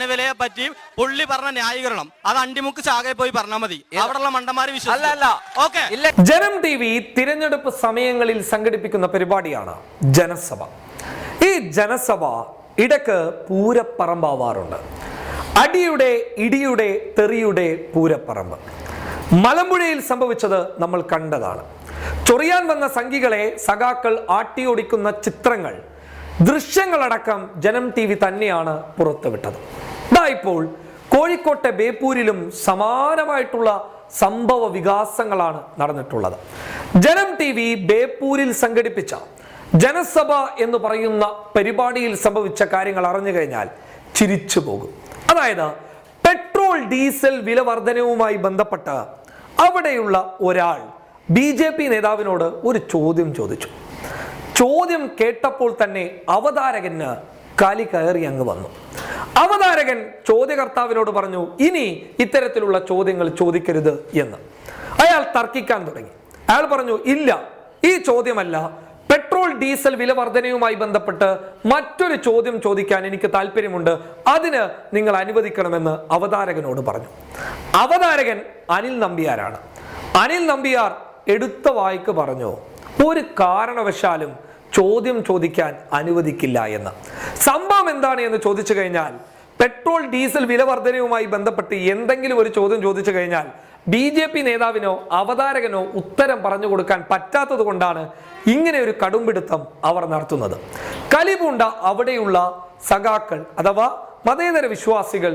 വിലയെ പറ്റി പുള്ളി പറഞ്ഞ ന്യായീകരണം. അത് അണ്ടിമുക്ക് ചാകെ പോയി പറഞ്ഞാൽ മതി. അവിടെയുള്ള മണ്ടന്മാര് അല്ല അല്ല. ഓക്കെ. ഇല്ല. ജനം ടി വി തിരഞ്ഞെടുപ്പ് സമയങ്ങളിൽ സംഘടിപ്പിക്കുന്ന പരിപാടിയാണ് ജനസഭ. ഈ ജനസഭ ഇടയ്ക്ക് പൂരപ്പറമ്പാവാറുണ്ട്. അടിയുടെ ഇടിയുടെ തെറിയുടെ പൂരപ്പറമ്പ്. മലമ്പുഴയിൽ സംഭവിച്ചത് നമ്മൾ കണ്ടതാണ്. ചൊറിയാൻ വന്ന സംഘികളെ സഖാക്കൾ ആട്ടിയോടിക്കുന്ന ചിത്രങ്ങൾ ദൃശ്യങ്ങളടക്കം ജനം ടി വി തന്നെയാണ് പുറത്തുവിട്ടത്. ഇതാ ഇപ്പോൾ കോഴിക്കോട്ടെ ബേപ്പൂരിലും സമാനമായിട്ടുള്ള സംഭവ വികാസങ്ങളാണ് നടന്നിട്ടുള്ളത്. ജനം ടി വി ബേപ്പൂരിൽ സംഘടിപ്പിച്ച ജനസഭ എന്ന് പറയുന്ന പരിപാടിയിൽ സംഭവിച്ച കാര്യങ്ങൾ അറിഞ്ഞു കഴിഞ്ഞാൽ ചിരിച്ചു പോകും. അതായത് പെട്രോൾ ഡീസൽ വില വർധനവുമായി ബന്ധപ്പെട്ട് അവിടെയുള്ള ഒരാൾ ബി നേതാവിനോട് ഒരു ചോദ്യം ചോദിച്ചു. ചോദ്യം കേട്ടപ്പോൾ തന്നെ അവതാരകന് കാലി കയറി അങ്ങ് വന്നു. അവതാരകൻ ചോദ്യകർത്താവിനോട് പറഞ്ഞു ഇനി ഇത്തരത്തിലുള്ള ചോദ്യങ്ങൾ ചോദിക്കരുത് എന്ന്. അയാൾ തർക്കിക്കാൻ തുടങ്ങി. അയാൾ പറഞ്ഞു ഇല്ല ഈ ചോദ്യമല്ല. പെട്രോൾ ഡീസൽ വില വർധനയുമായി ബന്ധപ്പെട്ട് മറ്റൊരു ചോദ്യം ചോദിക്കാൻ എനിക്ക് താല്പര്യമുണ്ട്. അതിന് നിങ്ങൾ അനുവദിക്കണമെന്ന് അവതാരകനോട് പറഞ്ഞു. അവതാരകൻ അനിൽ നമ്പിയാരാണ്. അനിൽ നമ്പിയാർ എടുത്ത വായിക്ക് പറഞ്ഞു ഒരു കാരണവശാലും ചോദ്യം ചോദിക്കാൻ അനുവദിക്കില്ല എന്ന്. സംഭവം എന്താണ് എന്ന് ചോദിച്ചു കഴിഞ്ഞാൽ പെട്രോൾ ഡീസൽ വില വർധനയുമായി ബന്ധപ്പെട്ട് എന്തെങ്കിലും ഒരു ചോദ്യം ചോദിച്ചു കഴിഞ്ഞാൽ ബി ജെ പി നേതാവിനോ അവതാരകനോ ഉത്തരം പറഞ്ഞു കൊടുക്കാൻ പറ്റാത്തത് കൊണ്ടാണ് ഇങ്ങനെ ഒരു കടുംപിടുത്തം അവർ നടത്തുന്നത്. കലിപൂണ്ട അവിടെയുള്ള സഖാക്കൾ അഥവാ മതേതര വിശ്വാസികൾ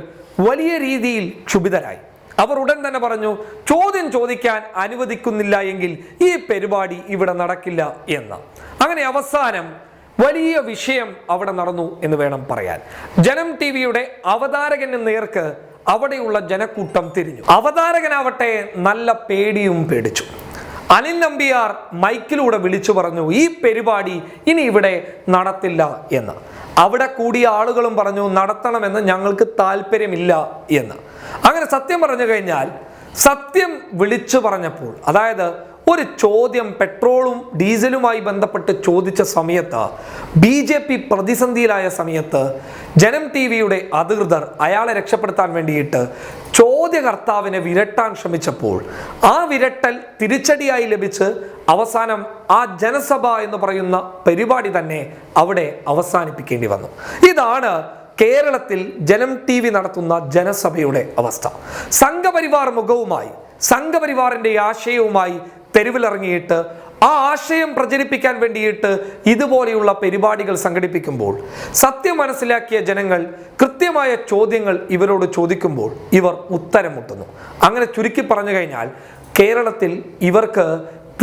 വലിയ രീതിയിൽ ക്ഷുഭിതരായി. അവർ ഉടൻ തന്നെ പറഞ്ഞു ചോദ്യം ചോദിക്കാൻ അനുവദിക്കുന്നില്ല എങ്കിൽ ഈ പരിപാടി ഇവിടെ നടക്കില്ല എന്ന്. അങ്ങനെ അവസാനം വലിയ വിഷയം അവിടെ നടന്നു എന്ന് വേണം പറയാൻ. ജനം ടി വിയുടെ അവതാരകന് നേർക്ക് അവിടെയുള്ള ജനക്കൂട്ടം തിരിഞ്ഞു. അവതാരകനാവട്ടെ നല്ല പേടിയും പേടിച്ചു. അനിൽ നമ്പിയാർ മൈക്കിലൂടെ വിളിച്ചു പറഞ്ഞു ഈ പരിപാടി ഇനി ഇവിടെ നടത്തില്ല എന്ന്. അവിടെ കൂടിയ ആളുകളും പറഞ്ഞു നടത്തണമെന്ന് ഞങ്ങൾക്ക് താല്പര്യമില്ല എന്ന്. അങ്ങനെ സത്യം പറഞ്ഞു കഴിഞ്ഞാൽ സത്യം വിളിച്ചു പറഞ്ഞപ്പോൾ അതായത് ഒരു ചോദ്യം പെട്രോളും ഡീസലുമായി ബന്ധപ്പെട്ട് ചോദിച്ച സമയത്ത് ബി ജെ പി പ്രതിസന്ധിയിലായ സമയത്ത് ജനം ടി വിയുടെ അധികൃതർ അയാളെ രക്ഷപ്പെടുത്താൻ വേണ്ടിയിട്ട് ചോദ്യകർത്താവിനെ വിരട്ടാൻ ശ്രമിച്ചപ്പോൾ ആ വിരട്ടൽ തിരിച്ചടിയായി ലഭിച്ച് അവസാനം ആ ജനസഭ എന്ന് പറയുന്ന പരിപാടി തന്നെ അവിടെ അവസാനിപ്പിക്കേണ്ടി വന്നു. ഇതാണ് കേരളത്തിൽ ജനം ടി വി നടത്തുന്ന ജനസഭയുടെ അവസ്ഥ. സംഘപരിവാർ മുഖവുമായി സംഘപരിവാറിന്റെ ആശയവുമായി തെരുവിലിറങ്ങിയിട്ട് ആ ആശയം പ്രചരിപ്പിക്കാൻ വേണ്ടിയിട്ട് ഇതുപോലെയുള്ള പരിപാടികൾ സംഘടിപ്പിക്കുമ്പോൾ സത്യം മനസ്സിലാക്കിയ ജനങ്ങൾ കൃത്യമായ ചോദ്യങ്ങൾ ഇവരോട് ചോദിക്കുമ്പോൾ ഇവർ ഉത്തരം മുട്ടുന്നു അങ്ങനെ ചുരുക്കി പറഞ്ഞു കഴിഞ്ഞാൽ കേരളത്തിൽ ഇവർക്ക്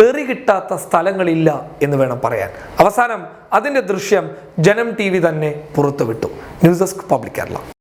തെറി കിട്ടാത്ത സ്ഥലങ്ങളില്ല എന്ന് വേണം പറയാൻ. അവസാനം അതിന്റെ ദൃശ്യം ജനം ടി വി തന്നെ പുറത്തുവിട്ടു. News desk public Kerala.